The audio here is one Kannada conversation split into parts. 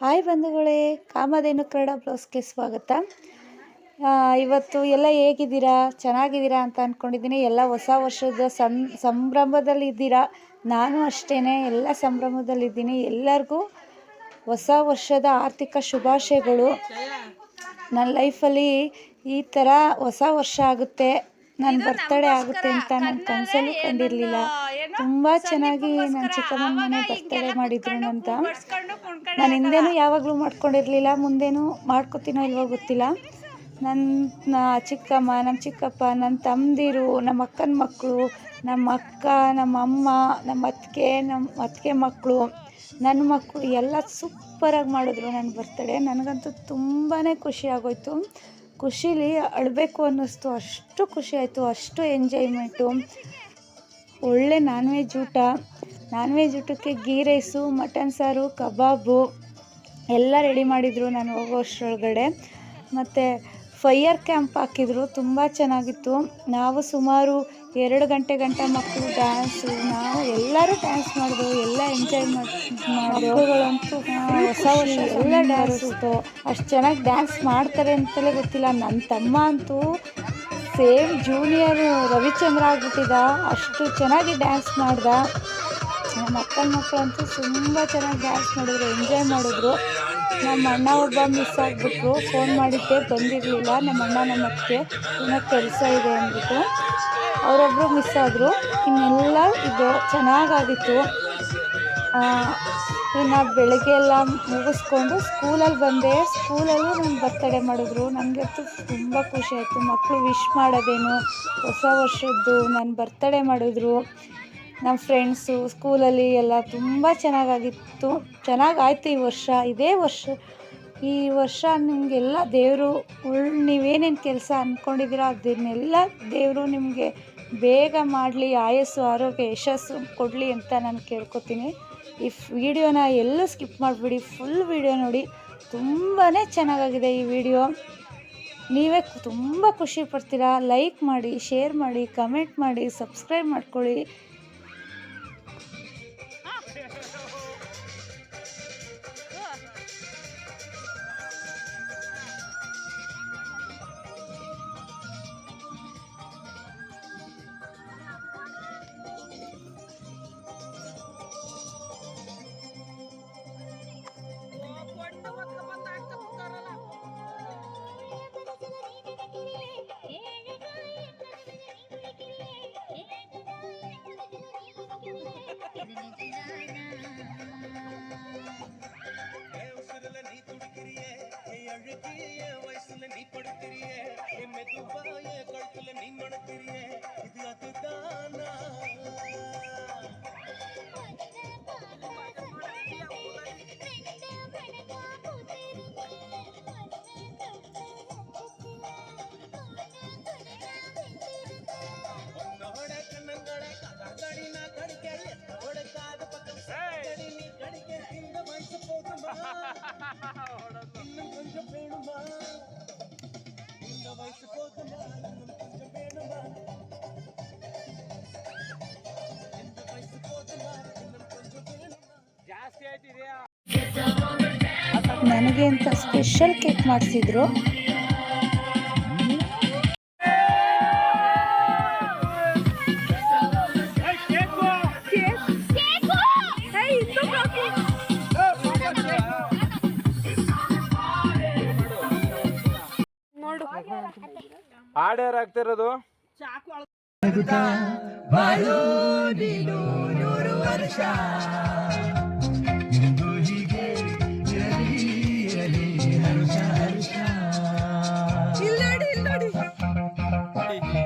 ಹಾಯ್ ಬಂಧುಗಳೇ ಕಾಮಧೇನು ಕ್ರೀಡಾ ಬ್ಲೌಸ್ಗೆ ಸ್ವಾಗತ. ಇವತ್ತು ಎಲ್ಲ ಹೇಗಿದ್ದೀರಾ? ಚೆನ್ನಾಗಿದ್ದೀರಾ ಅಂತ ಅಂದ್ಕೊಂಡಿದ್ದೀನಿ ಎಲ್ಲ ಹೊಸ ವರ್ಷದ ಸಂ ಸಂಭ್ರಮದಲ್ಲಿದ್ದೀರಾ? ನಾನು ಅಷ್ಟೇ ಎಲ್ಲ ಸಂಭ್ರಮದಲ್ಲಿದ್ದೀನಿ. ಎಲ್ಲರಿಗೂ ಹೊಸ ವರ್ಷದ ಆರ್ಥಿಕ ಶುಭಾಶಯಗಳು. ನನ್ನ ಲೈಫಲ್ಲಿ ಈ ಥರ ಹೊಸ ವರ್ಷ ಆಗುತ್ತೆ. ನನ್ನ ಬರ್ತಡೇ ಆಗುತ್ತೆ ಅಂತ ನಾನು ಕನಸಲ್ಲೂ ಕಂಡಿರಲಿಲ್ಲ. ತುಂಬ ಚೆನ್ನಾಗಿ ನನ್ನ ಚಿಕ್ಕಮ್ಮನ ಮನೆ ಬರ್ತಡೇ ಮಾಡಿದ್ರು ಅಂತ. ನಾನು ಹಿಂದೆನೂ ಯಾವಾಗಲೂ ಮಾಡ್ಕೊಂಡಿರಲಿಲ್ಲ ಮುಂದೇನೂ ಮಾಡ್ಕೊತೀನೋ ಇಲ್ವೋ ಗೊತ್ತಿಲ್ಲ. ನನ್ನ ಚಿಕ್ಕಮ್ಮ ನಮ್ಮ ಚಿಕ್ಕಪ್ಪ ನನ್ನ ತಮ್ಮದಿರು ನಮ್ಮ ಅಕ್ಕನ ಮಕ್ಕಳು ನಮ್ಮ ಅಕ್ಕ ನಮ್ಮ ಅಮ್ಮ ನಮ್ಮ ಅತ್ತಿಗೆ ನಮ್ಮ ಅತ್ತಿಗೆ ಮಕ್ಕಳು ನನ್ನ ಮಕ್ಕಳು ಎಲ್ಲ ಸೂಪರಾಗಿ ಮಾಡಿದ್ರು ನನ್ನ ಬರ್ತಡೇ ನನಗಂತೂ ತುಂಬಾ ಖುಷಿ ಆಗೋಯ್ತು. ಖುಷೀಲಿ ಅಳಬೇಕು ಅನ್ನಿಸ್ತು ಅಷ್ಟು ಖುಷಿ ಆಯಿತು ಅಷ್ಟು ಎಂಜಾಯ್ಮೆಂಟು ಒಳ್ಳೆ ನಾನ್ ವೆಜ್ ಊಟ ನಾನ್ ವೆಜ್ ಊಟಕ್ಕೆ ಗೀ ರೈಸು ಮಟನ್ ಸಾರು ಕಬಾಬು ಎಲ್ಲ ರೆಡಿ ಮಾಡಿದರು ನಾನು ಹೋಗೋ ಅಷ್ಟರೊಳಗಡೆ. ಮತ್ತು ಫೈಯರ್ ಕ್ಯಾಂಪ್ ಹಾಕಿದ್ರು ತುಂಬ ಚೆನ್ನಾಗಿತ್ತು. ನಾವು ಸುಮಾರು ಎರಡು ಗಂಟೆ ಗಂಟೆ ಮಕ್ಕಳು ಡ್ಯಾನ್ಸು ನಾವು ಎಲ್ಲರೂ ಡ್ಯಾನ್ಸ್ ಮಾಡಿದ್ರು ಎಲ್ಲ ಎಂಜಾಯ್ ಮಾಡಿ ಮಕ್ಕಳುಗಳಂತೂ ಹೊಸ ವರ್ಷ ಎಲ್ಲ ಡ್ಯಾನ್ಸ್ ಇತ್ತು ಅಷ್ಟು ಚೆನ್ನಾಗಿ ಡ್ಯಾನ್ಸ್ ಮಾಡ್ತಾರೆ ಅಂತಲೇ ಗೊತ್ತಿಲ್ಲ. ನನ್ನ ತಮ್ಮ ಅಂತೂ ಸೇಮ್ ಜೂನಿಯರ್ ರವಿಚಂದ್ರ ಆಗ್ಬಿಟ್ಟಿದ್ದ ಅಷ್ಟು ಚೆನ್ನಾಗಿ ಡ್ಯಾನ್ಸ್ ಮಾಡ್ದ. ನಮ್ಮ ಅಕ್ಕನ ಮಕ್ಕಳಂತೂ ತುಂಬ ಚೆನ್ನಾಗಿ ಡ್ಯಾನ್ಸ್ ಮಾಡಿದ್ರು ಎಂಜಾಯ್ ಮಾಡಿದ್ರು. ನಮ್ಮ ಅಣ್ಣ ಒಬ್ಬ ಮಿಸ್ ಆಗಿಬಿಟ್ರು. ಫೋನ್ ಮಾಡಿದ್ದೆ, ಬಂದಿರಲಿಲ್ಲ. ನಮ್ಮ ಅಣ್ಣ ನಮ್ಮ ಅತ್ತಿಗೆ ಇನ್ನೂ ಕೆಲಸ ಇದೆ ಅಂದ್ಬಿಟ್ಟು ಅವರೊಬ್ಬರು ಮಿಸ್ ಆದರು. ಇನ್ನೆಲ್ಲ ಇದು ಚೆನ್ನಾಗಾಗಿತ್ತು. ಇನ್ನು ಬೆಳಗ್ಗೆ ಎಲ್ಲ ಮುಗಿಸ್ಕೊಂಡು ಸ್ಕೂಲಲ್ಲಿ ಬಂದೆ. ಸ್ಕೂಲಲ್ಲೂ ನನ್ನ ಬರ್ತಡೇ ಮಾಡಿದ್ರು. ನನಗಂತೂ ತುಂಬ ಖುಷಿ ಆಯಿತು. ಮಕ್ಕಳು ವಿಶ್ ಮಾಡೋದೇನು, ಹೊಸ ವರ್ಷದ್ದು ನನ್ನ ಬರ್ತಡೇ ಮಾಡಿದ್ರು. ನಮ್ಮ ಫ್ರೆಂಡ್ಸು ಸ್ಕೂಲಲ್ಲಿ ಎಲ್ಲ ತುಂಬ ಚೆನ್ನಾಗಾಗಿತ್ತು. ಚೆನ್ನಾಗಾಯ್ತು ಈ ವರ್ಷ. ಇದೇ ವರ್ಷ. ಈ ವರ್ಷ ನಿಮಗೆಲ್ಲ ದೇವರು ಉಳ್, ನೀವೇನೇನು ಕೆಲಸ ಅಂದ್ಕೊಂಡಿದ್ದೀರೋ ಅದನ್ನೆಲ್ಲ ದೇವರು ನಿಮಗೆ ಬೇಗ ಮಾಡಲಿ, ಆಯಸ್ಸು, ಆರೋಗ್ಯ, ಯಶಸ್ಸು ಕೊಡಲಿ ಅಂತ ನಾನು ಕೇಳ್ಕೊತೀನಿ. ಈ ವಿಡಿಯೋನ ಎಲ್ಲೂ ಸ್ಕಿಪ್ ಮಾಡಿಬಿಡಿ ಫುಲ್ ವಿಡಿಯೋ ನೋಡಿ. ತುಂಬಾ ಚೆನ್ನಾಗಾಗಿದೆ ಈ ವಿಡಿಯೋ. ನೀವೇ ತುಂಬ ಖುಷಿ ಪಡ್ತೀರಾ? ಲೈಕ್ ಮಾಡಿ ಶೇರ್ ಮಾಡಿ ಕಮೆಂಟ್ ಮಾಡಿ ಸಬ್ಸ್ಕ್ರೈಬ್ ಮಾಡ್ಕೊಳ್ಳಿ. ನನಗೆ ಅಂತ ಸ್ಪೆಷಲ್ ಕೇಕ್ ಮಾಡಿಸಿದ್ರು. ಆರ್ಡರ್ ಆಗ್ತಿರೋದು? ಹೇ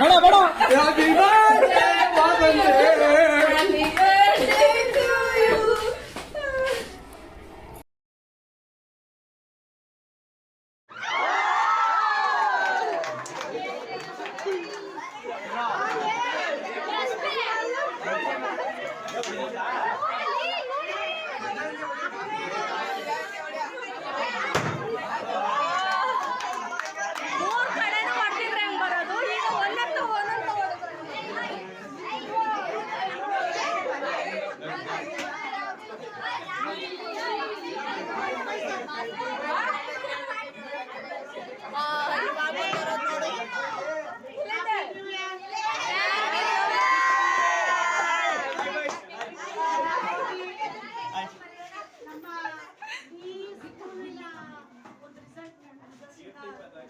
ಬೇಡ ಬೇಡ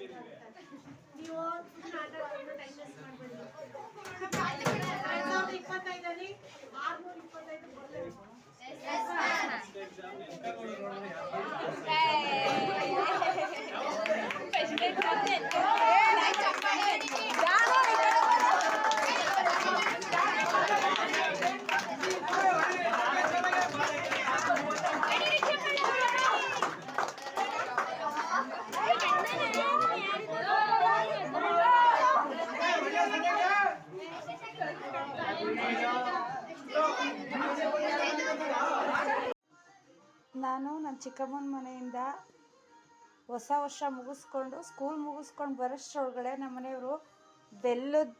ನೀವು ಶುನಾತಾ ಟೆನ್ಶನ್ ಇಪ್ಪತ್ತೈದು 2025 ಚಿಕ್ಕಮ್ಮನ ಮನೆಯಿಂದ ಹೊಸ ವರ್ಷ ಮುಗಿಸ್ಕೊಂಡು ಸ್ಕೂಲ್ ಮುಗಿಸ್ಕೊಂಡು ಬರೋಷ್ಟ್ರೊಳಗಡೆ ನಮ್ಮ ಮನೆಯವರು ಬೆಲ್ಲದ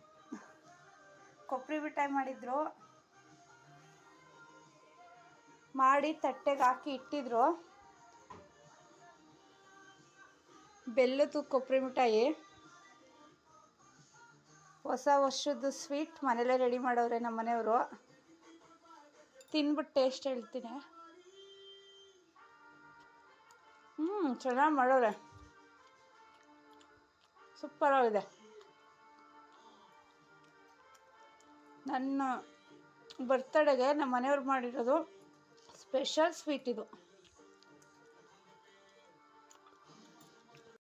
ಕೊಬ್ಬರಿ ಮಿಠಾಯಿ ಮಾಡಿದ್ರು. ಮಾಡಿ ತಟ್ಟೆಗೆ ಹಾಕಿ ಇಟ್ಟಿದ್ರು. ಬೆಲ್ಲದ ಕೊಬ್ಬರಿ ಮಿಠಾಯಿ. ಹೊಸ ವರ್ಷದ ಸ್ವೀಟ್ ಮನೇಲೇ ರೆಡಿ ಮಾಡವ್ರೆ ನಮ್ಮ ಮನೆಯವರು. ತಿನ್ಬಿಟ್ಟು ಟೇಸ್ಟ್ ಹೇಳ್ತೀನಿ. ಹ್ಞೂ ಚೆನ್ನಾಗಿ ಮಾಡೋರೆ. ಸೂಪರ್ ಆಗಿದೆ ನನ್ನ ಬರ್ತಡೆಗೆ ನಮ್ಮ ಮನೆಯವ್ರು ಮಾಡಿರೋದು ಸ್ಪೆಷಲ್ ಸ್ವೀಟ್ ಇದು.